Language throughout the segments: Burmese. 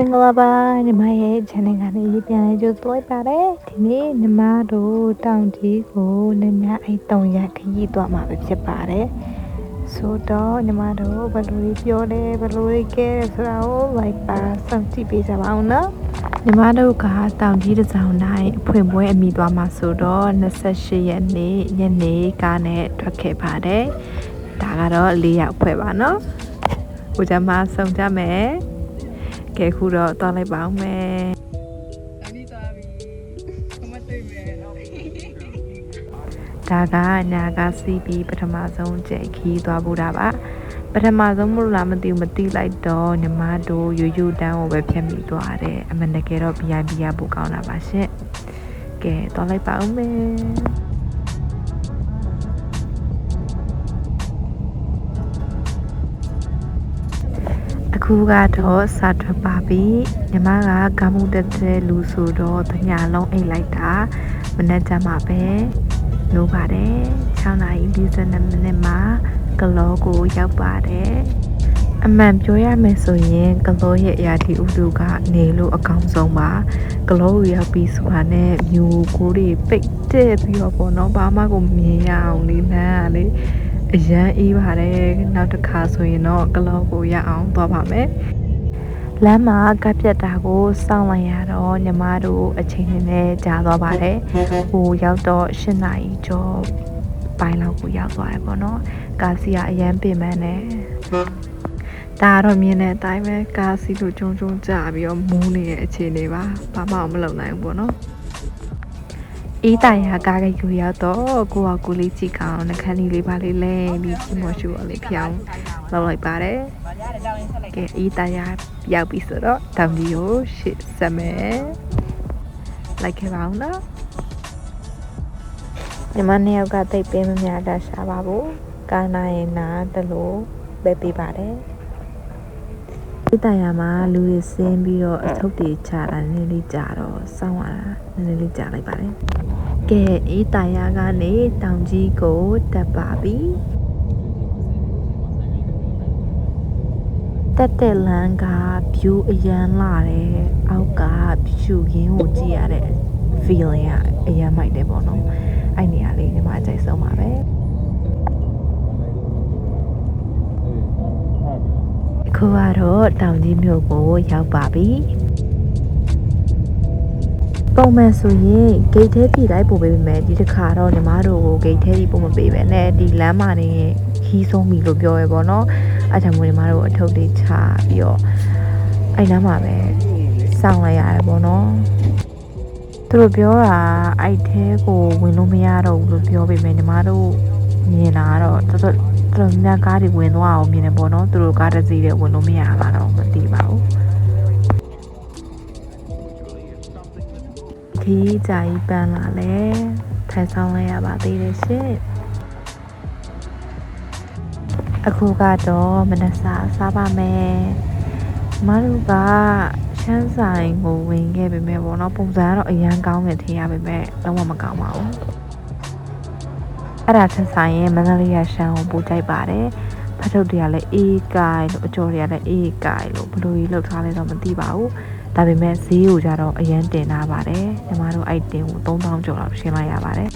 မင်္ဂလာပါညီမရဲ့ channel ကနေရေးပြန်လေးကြိုဆိုလိုက်ပါတယ်ဒီနေ့ညီမတို့တောင်ကြီးကိုနည်းနည်းအဲ့တုံရခရီးသွားမှာပဲဖြစ်ပါတယ်ဆိုတော့ညီမတို့ဘယ်လိုကြီးပြောလဲဘယ်လိုကြီးကဲဆိုတာကိုလိုက်ပါစောင့်ကြည့်ပေးကြပါအောင်နော်ညီမတို့ကတောင်ကြီးတစ်စောင်းတိုင်းအဖွင့်ပွဲအမိသွားမှာဆိုတော့28ရက်နေ့ညနေကားနဲ့ထွက်ခဲ့ပါတယ်ဒါကတော့၄ရောက်ဖွဲ့ပါနော်ကိုကြမှာစုံကြမယ် ကဲခုတော့တောင်းလိုက်ပါအောင်မယ်အပြီးသွားပြီခမတွေ့မယ်နော်ဒါကညာကစီးပြီးပထမဆုံးကြိမ်ခီးသွားဖို့တာပါပထမဆုံးမလို့လားမသိဘူးမသိလိုက်တော့ညီမတို့ယူယူတန်းကိုပဲဖြတ်မိသွားတယ်အမှန်တကယ်တော့ VIP ရပို့ကောင်းတာပါရှင့်ကဲတောင်းလိုက်ပါအောင်မယ် ခုကတော့စာထွက်ပါပြီညီမကကမှုတက်တဲ့လူဆိုတော့တညာလုံးအိတ်လိုက်တာမနေ့ကမှပဲနိုးပါတယ်6နာရီ42မိနစ်မှာကလောကိုရောက်ပါတယ်အမှန်ပြောရမယ်ဆိုရင်ကလောရဲ့အရာဒီဥဒုကနေလို့အကောင်းဆုံးပါကလောကိုရောက်ပြီးဆိုတာနဲ့မျိုးကိုတွေပိတ်တဲ့ပြီးတော့ပေါ့နော်ဘာမှကိုမြင်ရအောင်လေးလမ်းကလေ အရန်အေးပါတယ်နောက်တစ်ခါဆိုရင်တော့ကလောကိုရအောင်သွားပါမယ်လမ်းမှာကပ်ပြတ်တာကိုစောင့်လိုက်ရတော့ညီမတို့အချိန်နဲ့နဲ့ကြာသွားပါတယ်ဟိုရောက်တော့၈နာရီကျော်ပိုင်းလောက်ကိုရောက်သွားတယ်ပေါ့နော်ကာစီကအရန်ပင်ပန်းတယ်ဒါကတော့မြင်တဲ့အတိုင်းပဲကာစီလိုကြုံကြုံကြာပြီးတော့မူးနေတဲ့အခြေအနေပါဘာမှမလုပ်နိုင်ဘူးပေါ့နော် အေးတိုင်ဟာကားကယူရောက်တော့ကိုကကိုလေးကြည့်ကောင်းနှခမ်းလေးလေးပါလေးလဲပြီးချီမော်ရှူလေးဖျောင်းလောက်လိုက်ပါတယ်ဗာရတယ်တောင်းရင်ဆက်လိုက်ကဲအေးတိုင်ဟာရောက်ပြီဆိုတော့တောင်ကြီးကိုရှစ်ဆက်မယ်လိုက်ခဲ့ပါအောင်နော်ညီမနှစ်ယောက်ကတိတ်ပင်းမများတာရှာပါဘူးကာနာရင်နာတလို့ပဲပေးပါတယ် ဒီတိုင်ရမှာလူတွေဆင်းပြီးတော့အထုပ်တွေချတာနည်းနည်းလေးကြာတော့စောင်းရတာနည်းနည်းလေးကြာလိုက်ပါတယ်ကဲအေးတိုင်ရကနေတောင်ကြီးကိုတက်ပါပြီတက်တဲ့လမ်းက view အရန်လာတယ်အောက်ကဖြူရင်းကိုကြည့်ရတဲ့ feeling ကအရန်မိုက်တယ်ပေါ့နော်အဲ့နေရာလေးညီမအကြိုက်ဆုံးပါပဲအ ခုကတော့တောင်ကြီးမြို့ကိုရောက်ပါပြီပုံမှန်ဆိုရင်ဂိတ်ထဲပြည်လိုက်ပို့ပေးပေမဲ့ဒီတစ်ခါတော့ညီမတို့ကိုဂိတ်ထဲကြီးပို့မပေးပဲနဲ့ဒီလမ်းမနေခီးဆုံးပြီလို့ပြောရဲပေါ့နော်အဲ့ကြောင့်မို့ညီမတို့အထုပ်လေးချပြီးတော့အဲ့နားမှာပဲစောင့်လိုက်ရတယ်ပေါ့နော်သူတို့ပြောတာအဲ့ထဲကိုဝင်လို့မရတော့ဘူးလို့ပြောပေမဲ့ညီမတို့မြင်တာကတော့တော်တော် တော်တော်များကားတွေဝင်သွားအောင်မြင်တယ်ပေါ့နော်သူတို့ကားတစ်စီးတွေဝင်လို့မရတာတော့မသိပါဘူးခီးကြကြီးပန်းလာလဲထိုင်ဆောင်လိုက်ရပါသေးတယ်ရှင်အခုကတော့မနက်စာစားပါမယ်မတို့ကရှမ်းဆိုင်ကိုဝင်ခဲ့ပေမဲ့ပေါ့နော်ပုံစံကတော့အရန်ကောင်းတယ်ထင်ရပေမဲ့လုံးဝမကောင်းပါဘူး အဲ့ဒါထက်ဆိုင်ရင်မန္တလေးရရှမ်းကိုပို့ကြိုက်ပါတယ်ဖတ်ထုတ်တွေကလည်းအေးကိုင်လို့အကျော်တွေကလည်းအေးကိုင်လို့ဘလို့ကြီးလောက်ထားလဲတော့မသိပါဘူးဒါပေမဲ့ဈေးကိုကြတော့အရန်တင်ထားပါတယ်ညီမတို့အဲ့တင်ကို3000ကျော်လောက်ရှင်းလိုက်ရပါတယ်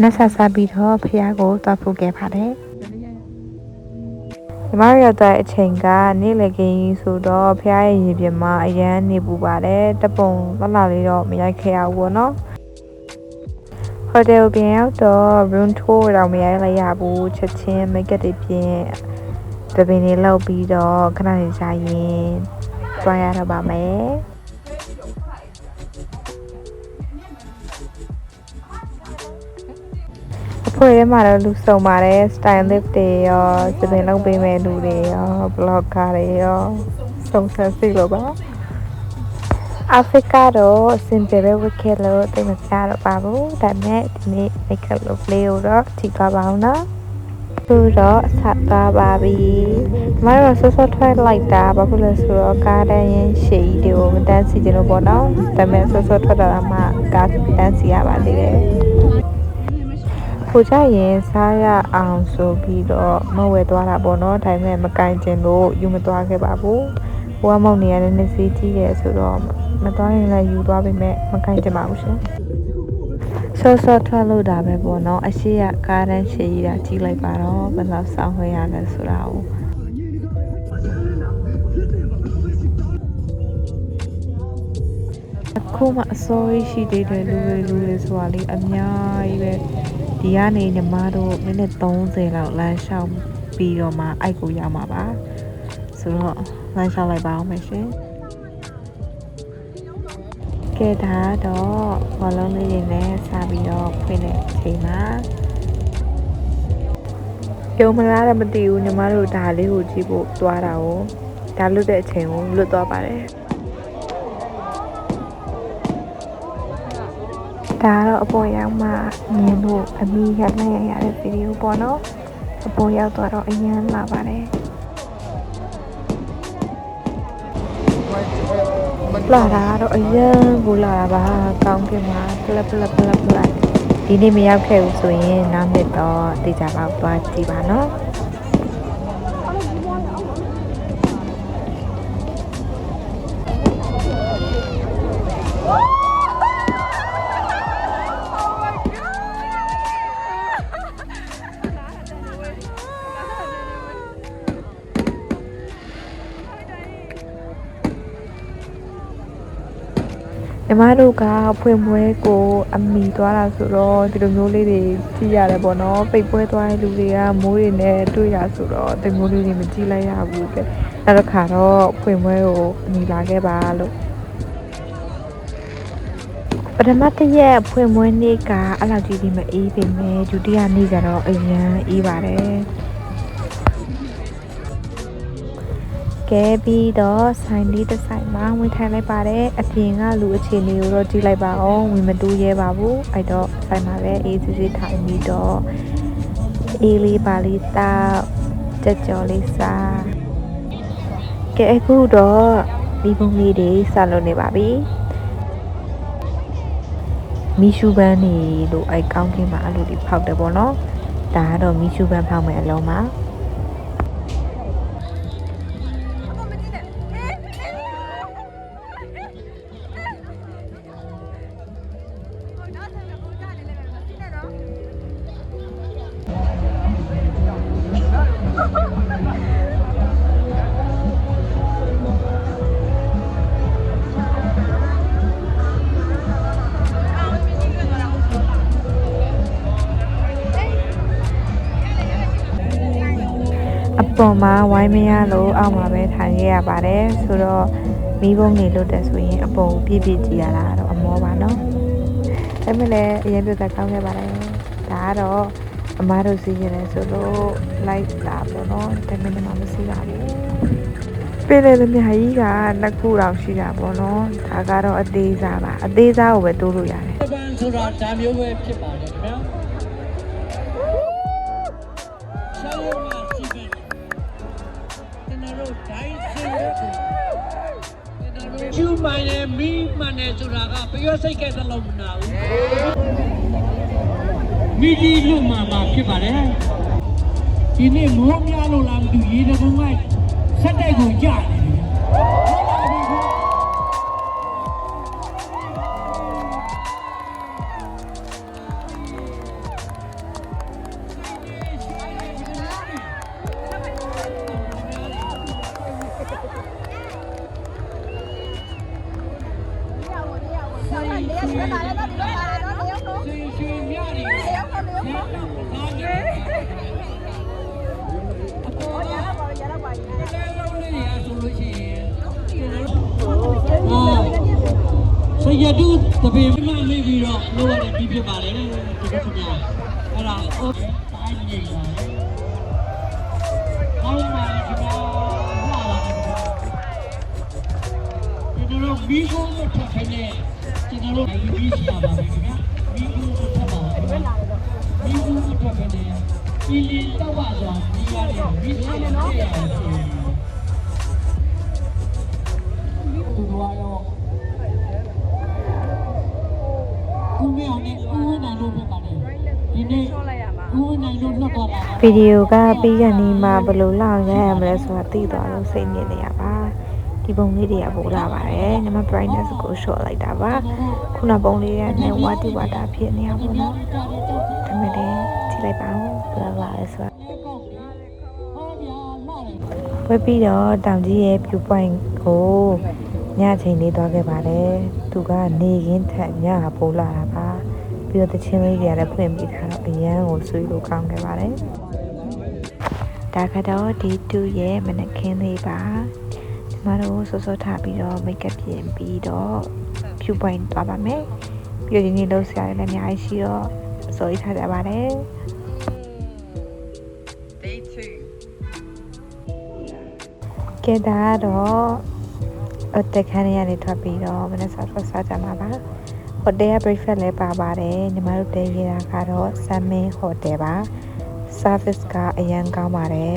လက်ဆက်စားပြီးတော့ဖះကိုသွားဖို့ခဲ့ပါတယ်ညီမတို့ရောက်တဲ့အချိန်ကနေ့လည်ခင်းကြီးဆိုတော့ဖះရဲ့ရင်ပြင်မှာအရန်နေပူပါတယ်တပုံလှလှလေးတော့မရိုက်ခဲ့ရဘူးပေါ့နော် ဟိုတယ်ပြန်ရောက်တော့ room tour တော့မရိုက်လိုက်ရဘူးချက်ချင်း make up တွေပြင်တပင်လေးလောက်ပြီးတော့ခဏနေကြာရင်တွားရတော့ပါမယ်အဖွဲ့ထဲမှာတော့လူစုံပါတယ် stylist တွေရောသပင်လုံးပေးမဲ့လူတွေရော blogger တွေရောစုံစမ်းစိတ်လို့ပါ အာဖရိကတော့အဆင်ပြေပဲဝတ်ခဲ့လို့တိတ်မပြတော့ပါဘူးဒါပေမဲ့ဒီနေ့ makeup look လေးကိုတော့ထိသွားပါအောင်နော်သူတော့အဆက်သွားပါပြီမတော်ဆော့ဆော့ထွက်လိုက်တာဘာဖြစ်လဲဆိုတော့ကားတန်းရင်ရှေ့ကြီးတွေကိုမတန်းစီကြလို့ပေါ့နော်ဒါပေမဲ့ဆော့ဆော့ထွက်တာမှကားတန်းစီရပါသေးတယ်ကိုကြရင်စားရအောင်ဆိုပြီးတော့မဝယ်သွားတာပေါ့နော်ဒါပေမဲ့မကင်ကျင်လို့ယူမသွားခဲ့ပါဘူးဟိုကမောက်နေရတဲ့နှစ်စီးကြီးတယ်ဆိုတော့ မသွားရင်လည်းယူသွားပေမဲ့မကင်ကျင်ပါဘူးရှင်ဆော့ဆော့ထွက်လို့ဒါပဲပေါ့နော်အရှိရကားတန်းရှည်ကြီးတာကြီးလိုက်ပါတော့ဘယ်လောက်ဆောင်ခွင့်ရလဲဆိုတာကိုအခုမှအစိုးရရှိသေးတယ်လူတွေလူတွေဆိုတာလေအများကြီးပဲဒီကနေညီမတို့မိနစ်30လောက်လမ်းလျှောက်ပြီးတော့မှအိုက်ကိုရောက်မှာပါဆိုတော့လမ်းလျှောက်လိုက်ပါအောင်မယ်ရှင် ကဲဒါတော့ဘောလုံးလေးတွေနဲ့စပြီးတော့ဖွင့်တဲ့အချိန်မှာပြုံးမလားတော့မသိဘူးညီမတို့ဒါလေးကိုကြည့်ဖို့သွားတာကိုဒါလွတ်တဲ့အချိန်ကိုလွတ်သွားပါတယ်ဒါကတော့အပေါ်ရောက်မှမြင်လို့အမီးရလိုက်ရတဲ့ဗီဒီယိုပေါ့နော်အပေါ်ရောက်သွားတော့အရန်လာပါတယ် လာတာကတော့အရန်ကိုလာတာပါကောင်းကင်မှာပလက်ပလက်ပလက်ပလက်ဒီနေ့မရောက်ခဲ့ဘူးဆိုရင်နောက်နှစ်တော့တေချာပေါက်သွားကြည့်ပါနော် ညီမတို့ကဖွင့်ပွဲကိုအမီသွားတာဆိုတော့ဒီလိုမျိုးလေးတွေကြည့်ရတယ်ပေါ့နော်ပိတ်ပွဲသွားတဲ့လူတွေကမိုးတွေနဲ့တွေ့ရဆိုတော့ဒီမျိုးလေးတွေမကြည့်လိုက်ရဘူးတဲ့နောက်တစ်ခါတော့ဖွင့်ပွဲကိုအမီလာခဲ့ပါလို့ပထမတစ်ရက်ဖွင့်ပွဲနေ့ကအလောက်ကြီးဒီမအေးပေမဲ့ဒုတိယနေ့ကျတော့အရန်အေးပါတယ် ကဲပြီးတော့ဆိုင်လေးတစ်ဆိုင်မှာဝင်ထိုင်လိုက်ပါတယ်အပြင်ကလူအခြေအနေကိုတော့ကြည့်လိုက်ပါအောင်ဝင်မတူးရဲပါဘူးအဲ့တော့ဆိုင်မှာလည်းအေးစစ်စစ်ထိုင်ပြီးတော့အေးလေးပါလေးတောက်ကြက်ကြော်လေးစားကဲအခုတော့ဒီပုံလေးတွေဆက်လုပ်နေပါပြီမီရှူပန်းနေလို့အဲ့ကောင်းကင်မှာအဲ့လိုဒီဖောက်တယ်ပေါ့နော်ဒါကတော့မီရှူပန်းဖောက်မယ်အလုံးပါ အပေါ်မှာဝိုင်းမရလို့အောက်မှာပဲထိုင်ခဲ့ရပါတယ်ဆိုတော့မိဘုံနေလို့တက်ဆိုရင်အပေါ်ကိုပြည့်ပြည့်ကြည့်ရတာတော့အမောပါနော်ဒါပေမဲ့လည်းအရင်ပြတ်ကောင်းခဲ့ပါတယ်ဒါကတော့အမားတို့စီးရတယ်ဆိုလို့လိုက်တာပေါ့နော်ဒါပေမဲ့မစီးပါဘူးပြည်လေလည်းမြကြီးကနှစ်ခုတောင်ရှိတာပေါ့နော်ဒါကတော့အသေးစားပါအသေးစားကိုပဲတိုးလို့ရတယ်ပန်းဆိုတာဒါမျိုးပဲဖြစ်ပါတယ်ခင်ဗျာ ကျွန်တော်တို့ဒိုင်းစင်ရဲ့ကျွန်တော်တို့ကျူမိုင်းနဲ့မီးမှန်တယ်ဆိုတာကပျောစိတ်ကဲသလုံးမနာဘူးမီဒီလူမှာမှာဖြစ်ပါတယ်ဒီနေ့မိုးများလို့လားမသိဘူးရေတကုံကဆက်တိုက်ကိုကြ ဆွေဆွေမြရီဆက်လို့ထားတယ်အပေါ်ကလည်းလုံးလေးရဆိုလို့ရှိရင်အာဆရာတူတပင်မှမေးပြီးတော့လိုရတယ်ပြီးဖြစ်ပါလေဒီကခင်ဗျာအဲ့ဒါအော်တိုင်းနေပါဟောင်းပါခင်ဗျာဟောပါခင်ဗျာဒီလိုဘီကိုမထွက်ခိုင်းနေ ကျွန်တော်တို့ပြီးရှိရပါမယ်ခင်ဗျာဘီကိုမထွက်ပါဘူးခင်ဗျာဘီကိုမထွက်ခိုင်းနေဒီလီတော့ပါဆိုဒီရတယ်ဘီရှိနေတယ်ဆိုရင်သူတို့ရောဦးမြောင်နဲ့ဦးဝင်းနိုင်တို့ဖြစ်ပါတယ်ဒီနေ့ဦးနိုင်တို့လွတ်သွားတာဗီဒီယိုကပြီးရနေမှဘယ်လိုလောက်ရရမလဲဆိုတာသိသွားလို့စိတ်ညစ်နေရပါ ဒီပုံလေးတွေကပိုလာပါတယ်ညီမ brightness ကို short လိုက်တာပါခုနပုံလေးကနဲ့ဝါတီဝါတာဖြစ်နေရပါတော့ဒါမဲ့လည်းကြည့်လိုက်ပါဦးဘယ်လိုလာလဲဆိုတာဝက်ပြီးတော့တောင်ကြီးရဲ့ view point ကိုညချိန်လေးသွားခဲ့ပါတယ်သူကနေရင်းထက်ညပိုးလာတာပါပြီးတော့တချင်းလေးတွေကလည်းဖွင့်ပြီးထားတော့အရန်ကိုဆွေးလို့ကောင်းခဲ့ပါတယ်ဒါကတော့ဒီတူရဲ့မနက်ခင်းလေးပါကျ မတို့စောစောထားပြီးတော့ make up ပြင်ပြီးတော့ view point သွားပါမယ်ပြီးတော့ဒီနေ့လောက်ဆရာတွေလည်းအများကြီးရှိတော့စိုးရိမ်ထားကြပါတယ် Day 2ကဲဒါကတော့အတက်ခန်းထဲကနေထွက်ပြီးတော့မနေ့စားထွက်စားကြမှာပါဟိုတယ်က breakfast လည်းပါပါတယ်ညီမတို့တည်းရတာကတော့ Salmon Hotel ပါ service ကအရန်ကောင်းပါတယ်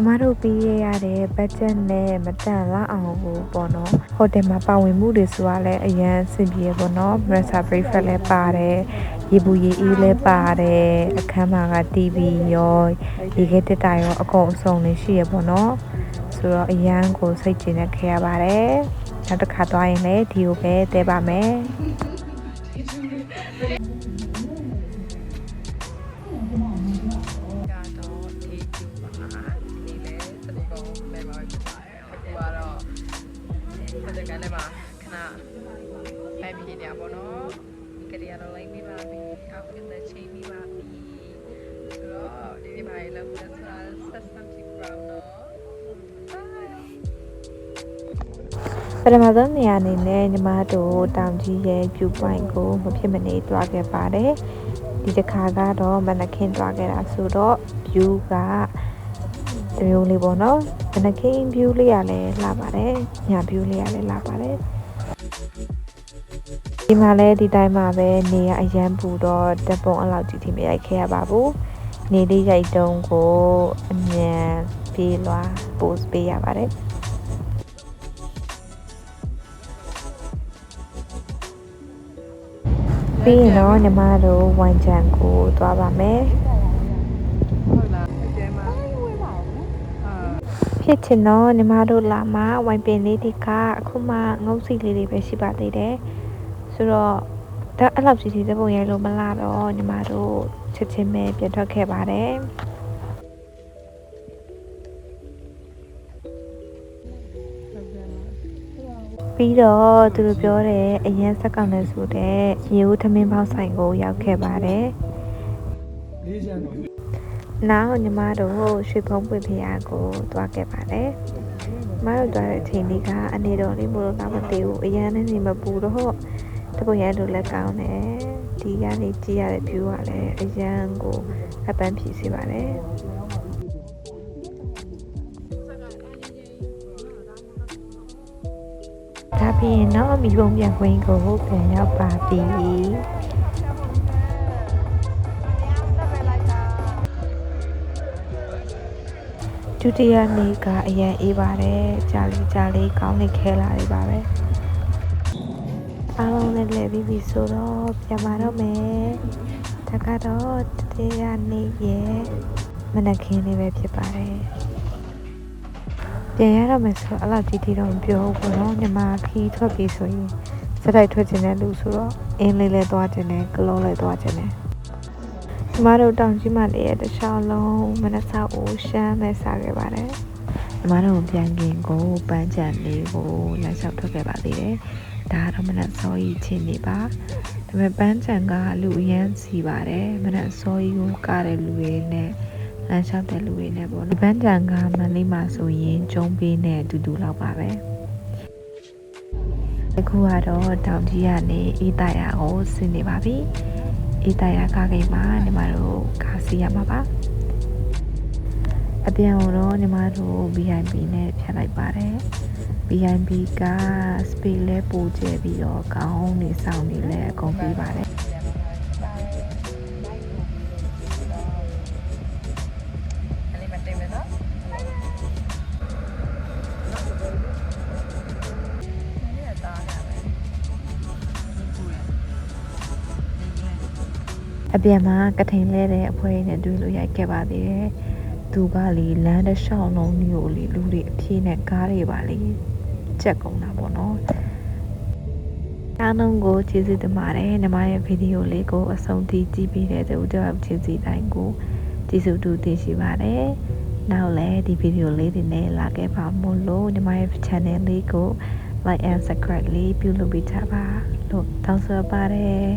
ညီမတို့ပြီးရရတဲ့ budget နဲ့မတန်လောက်အောင်ကိုပေါ့နော်ဟိုတယ်မှာပါဝင်မှုတွေဆိုတာလည်းအရန်အဆင်ပြေပေါ့နော် Mesa breakfast လည်းပါတယ်ရေဘူးရေအေးလည်းပါတယ်အခန်းမှာက TV ရောရေခဲတက်တာရောအကုန်အစုံလေးရှိရပေါ့နော်ဆိုတော့အရန်ကိုစိတ်ကျဉ်နေခဲ့ရပါတယ်နောက်တစ်ခါသွားရင်လည်းဒီကိုပဲတဲပါမယ် စတိကုန်းလည်းပါခဏပဲဖြစ်နေရပါတော့ဒီကလေးကတော့လိုက်နေပါပြီအောက်ကလည်းချိန်နေပါပြီဆိုတော့ဒီနေ့ပါလောက်လက်စား substantive brown တော့ပထမဆုံးနေရာအနေနဲ့ညီမတို့တောင်ကြီးရဲ့ view point ကိုမဖြစ်မနေသွားခဲ့ပါတယ်ဒီတစ်ခါကတော့မနက်ခင်းသွားခဲ့တာဆိုတော့ view က တစ်မျိုးလေးပေါ့နော်မနက်ခင်း view လေးရလည်းလာပါတယ်ည view လေးရလည်းလာပါတယ်ဒီမှာလည်းဒီတိုင်းမှာပဲနေရအရန်ပူတော့တက်ပုံအလောက်ကြီးထိမရိုက်ခဲ့ရပါဘူးနေလေးရိုက်တုံးကိုအမြန်ပြေးလွာ post ပေးရပါတယ်ပြီးရင်တော့ညီမတို့ဝိုင်းချန်ကိုသွားပါမယ် ဟုတ်လားကျဲမှာအာ ဖြစ်ချင်တော့ညီမတို့လာမှဝိုင်းပင်လေးတွေကအခုမှငုတ်စီလေးတွေပဲရှိပါသေးတယ်ဆိုတော့ဒါအဲ့လောက်စီစီတဲ့ပုံရိုက်လို့မလာတော့ညီမတို့ချက်ချင်းပဲပြန်ထွက်ခဲ့ပါတယ်ပြီးတော့သူတို့ပြောတဲ့အရင်စက်ကောင်နဲ့ဆိုတဲ့ရေဦးသမင်းပေါင်းဆိုင်ကိုရောက်ခဲ့ပါတယ်လေးချမ်းတော့ နောက်ညီမတို့ရွှေဖုံးပွင့်ဖျားကိုသွားခဲ့ပါတယ်။ညီမတို့သွားတဲ့အချိန်လေးကအနေတော်လေးမလို့တော့မသိဘူး။အရန်နဲ့နေမပူတော့တပုတ်ရတို့လည်းကောင်းတယ်။ဒီကနေကြည့်ရတဲ့ view ကလည်းအရန်ကိုအပန်းဖြီစေပါတယ်။ဒါပြီးရင်တော့မိဘုံပြန်ခွင်းကိုပြန်ရောက်ပါပြီ။ ဒုတိယနေ့ကအရန်အေးပါတယ်ကြာလေကြာလေကောင်းနေခဲလာနေပါပဲအားလုံးလည်းလဲပြီးပြီဆိုတော့ပြန်လာတော့မယ်ဒါကတော့ဒုတိယနေ့ရဲ့မနက်ခင်းလေးပဲဖြစ်ပါတယ်ပြန်ရတော့မယ်ဆိုတော့အဲ့လောက်ကြီးတိတော့မပြောဘူးတော့ညီမခီးထွက်ပြီဆိုရင်စက်တိုက်ထွက်ခြင်းတဲ့လူဆိုတော့အင်းလေးလဲသွားခြင်းနဲ့ကလုံးလဲသွားခြင်းနဲ့ မတို့တောင်ကြီးမှလည်းတစ်ခြားလုံးမနက်စာအိုးရှမ်းမဲ့စားခဲ့ပါတယ်။ကျမတို့ပြန်ခင်ကိုပန်းချံလေးကိုလမ်းလျှောက်ထွက်ခဲ့ပါသေးတယ်။ဒါကတော့မနက်စောကြီးချင်းနေပါ။ဒါပေမဲ့ပန်းချံကလူအရန်စီပါတယ်။မနက်စောကြီးကိုကားတဲ့လူတွေနဲ့လမ်းလျှောက်တဲ့လူတွေနဲ့ပေါ့နော်။ပန်းချံကမန္တလေးမှာဆိုရင်ကျုံးပေးနဲ့အတူတူလောက်ပါပဲ။အခုကတော့တောင်ကြီးကနေအေးတရာကိုဆင်းနေပါပြီ။ အေးတရာကားကိန်းမှာညီမတို့ကားစီရမှာပါအပြန်တော့ညီမတို့ VIP နဲ့ဖြတ်လိုက်ပါတယ် VIP က space လဲပိုကျဲပြီးတော့ကောင်းနေဆောင်နေလဲအကုန်ပြီးပါတယ် ပြန်မှာကထိန်လဲတဲ့အဖွဲနဲ့တွေ့လို့ရိုက်ခဲ့ပါသေးတယ်သူကလေလမ်းတစ်လျှောက်လုံးမျိုးလေလူတွေအပြေးနဲ့ကားတွေပါလေကြက်ကုန်တာပေါ့နော်အားလုံးကိုကျေးဇူးတင်ပါတယ်ညီမရဲ့ဗီဒီယိုလေးကိုအဆုံးထိကြည့်ပေးတဲ့သူတို့ကျေးဇူးတိုင်းကိုကျေးဇူးတူတင်ရှိပါတယ်နောက်လည်းဒီဗီဒီယိုလေးတွေနဲ့လာခဲ့ပါမို့လို့ညီမရဲ့ channel လေးကို like and subscribe လေးပြုလုပ်ပေးကြပါလို့တောင်းဆိုပါတယ်